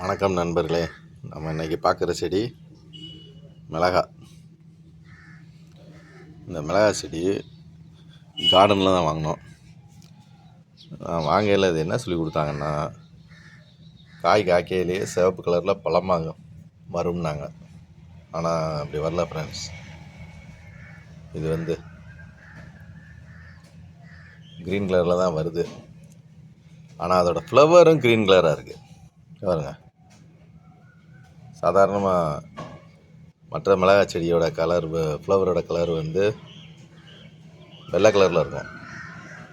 வணக்கம் நண்பர்களே. நம்ம இன்றைக்கி பார்க்குற செடி மிளகா இந்த மிளகா செடி கார்டனில் தான் வாங்கினோம். வாங்கையில் அது என்ன சொல்லி கொடுத்தாங்கன்னா காய் காய்க்கையிலேயே சிவப்பு கலரில் பழமாக வரும்னாங்க. ஆனால் அப்படி வரல ஃப்ரெண்ட்ஸ் இது வந்து க்ரீன் கலரில் தான் வருது. ஆனால் அதோடய ஃப்ளவரும் க்ரீன் கலராக இருக்குது பாருங்கள் சாதாரணமாக மற்ற மிளகாய் செடியோட கலர் ஃப்ளவரோட கலர் வந்து வெள்ளை கலரில் இருக்கும்.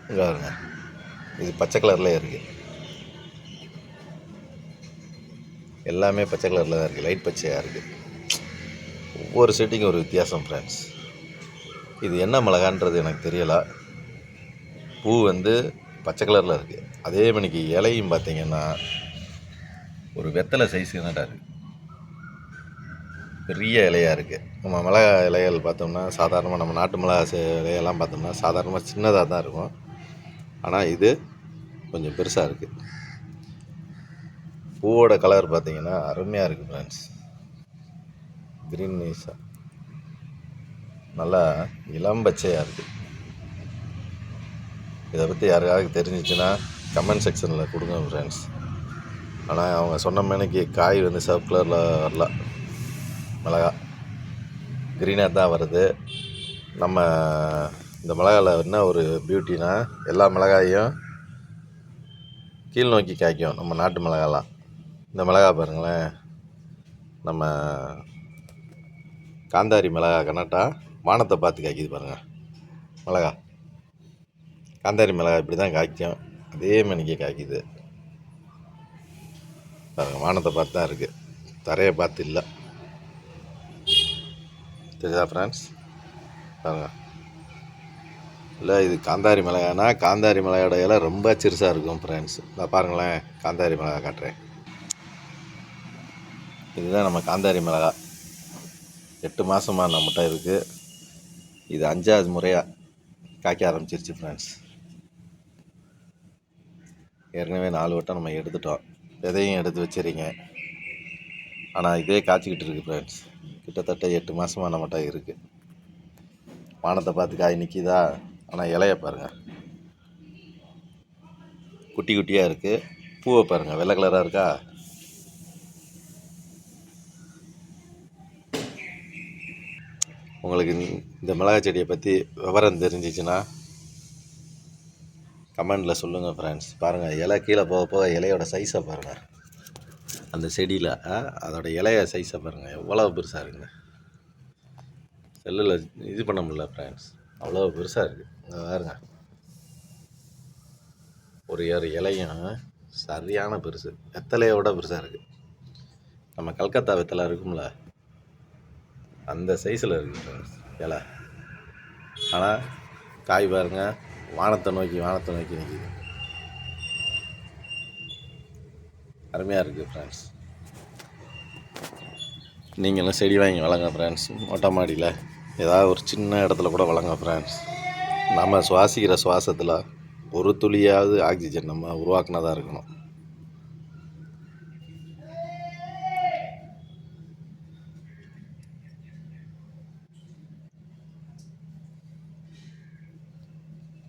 இங்கே பாருங்க. இது பச்சை கலர்லேயே இருக்குது எல்லாமே பச்சை கலரில் தான் இருக்குது லைட் பச்சையாக இருக்குது ஒவ்வொரு செடிக்கும் ஒரு வித்தியாசம் ஃப்ரெண்ட்ஸ் இது என்ன மிளகான்றது எனக்கு தெரியலை. பூ வந்து பச்சை கலரில் இருக்குது அதே மணிக்கு இலையும் பார்த்திங்கன்னா ஒரு வெத்தலை சைஸ் என்னடா இருக்குது பெரிய இலையாக இருக்குது நம்ம மிளகா இலைகள் பார்த்தோம்னா சாதாரணமாக நம்ம நாட்டு மிளகா இலையெல்லாம் பார்த்தோம்னா சாதாரணமாக சின்னதாக தான் இருக்கும். ஆனால் இது கொஞ்சம் பெருசாக இருக்குது பூவோட கலர் பார்த்தீங்கன்னா அருமையாக இருக்குது ஃப்ரெண்ட்ஸ் க்ரீன் நீஸாக நல்லா இளம் பச்சையாக இருக்குது இதை பற்றி யாருக்காவது தெரிஞ்சிச்சுன்னா கமெண்ட் செக்ஷனில் கொடுங்க ஃப்ரெண்ட்ஸ் ஆனால் அவங்க சொன்ன மேனைக்கு காய் வந்து சிவப்பு கலரில் வரல. மிளகா. க்ரீனாக தான் வருது. நம்ம இந்த மிளகாவில் என்ன ஒரு பியூட்டினா எல்லா மிளகாயும் கீழ் நோக்கி காய்க்கும் நம்ம நாட்டு மிளகாலாம். இந்த மிளகா பாருங்களேன். நம்ம காந்தாரி மிளகா கனட்டா வானத்தை பார்த்து காய்க்குது பாருங்கள் மிளகா. காந்தாரி மிளகா இப்படி தான் காய்க்கும். அதே மணிக்கு காய்க்குது. பாருங்கள் வானத்தை பார்த்து தான் இருக்குது தரையை பார்த்து இல்லை. தெரியுதா ஃப்ரெண்ட்ஸ் பாருங்கள் இல்லை இது காந்தாரி மிளகானா காந்தாரி மிளகாயோட இலை ரொம்ப சிறுசாக இருக்கும் ஃப்ரெண்ட்ஸ் நான் பாருங்களேன் காந்தாரி மிளகா காட்டுறேன். இதுதான் நம்ம காந்தாரி மிளகா எட்டு மாதமாக நம்மகிட்ட இருக்குது இது அஞ்சாவது முறையாக காய்க்க ஆரம்பிச்சிருச்சு ஃப்ரெண்ட்ஸ் ஏற்கனவே நாலு வட்டம் நம்ம எடுத்துட்டோம். விதையும் எடுத்து வச்சுருங்க ஆனால் இதே காய்ச்சிக்கிட்டு இருக்கு ஃப்ரெண்ட்ஸ் கிட்டத்தட்ட எட்டு மாதமாக நம்மகிட்ட இருக்குது வானத்தை பார்த்து காய் நிற்கிதா ஆனால் இலைய பாருங்கள் குட்டி குட்டியாக இருக்குது பூவை பாருங்கள் வெள்ளை கலராக இருக்கா? உங்களுக்கு இந்த- மிளகாய் செடியை பற்றி விவரம் தெரிஞ்சிச்சுன்னா கமெண்டில் சொல்லுங்கள் ஃப்ரெண்ட்ஸ் பாருங்கள் இலை கீழே போக போக இலையோட சைஸை பாருங்கள் அந்த செடியில் அதோட இலைய சைஸை பாருங்கள் எவ்வளோ பெருசாக இருக்குங்க செல்லில் இது பண்ண முடியல ஃப்ரெண்ட்ஸ் அவ்வளோ பெருசாக இருக்குது இங்கே பாருங்க. ஒரு ஏறு இலையும் சரியான பெருசு. வெத்தலையோட பெருசாக இருக்குது நம்ம கல்கத்தா வெத்தலை இருக்கும்ல அந்த சைஸில் இருக்குது ஃப்ரெண்ட்ஸ் இலை. ஆனால் காய் பாருங்கள் வானத்தை நோக்கி வானத்தை நோக்கி நிற்கிது அருமையாக இருக்குது ஃப்ரெண்ட்ஸ் நீங்களும் செடி வாங்கி வளங்க ஃப்ரெண்ட்ஸ் மொட்டை மாடியில் ஏதாவது ஒரு சின்ன இடத்துல கூட வளங்க ஃப்ரெண்ட்ஸ் நம்ம சுவாசிக்கிற சுவாசத்தில் ஒரு துளியாவது ஆக்சிஜன் நம்ம உருவாக்குனதாக இருக்கணும்.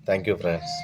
Thank you friends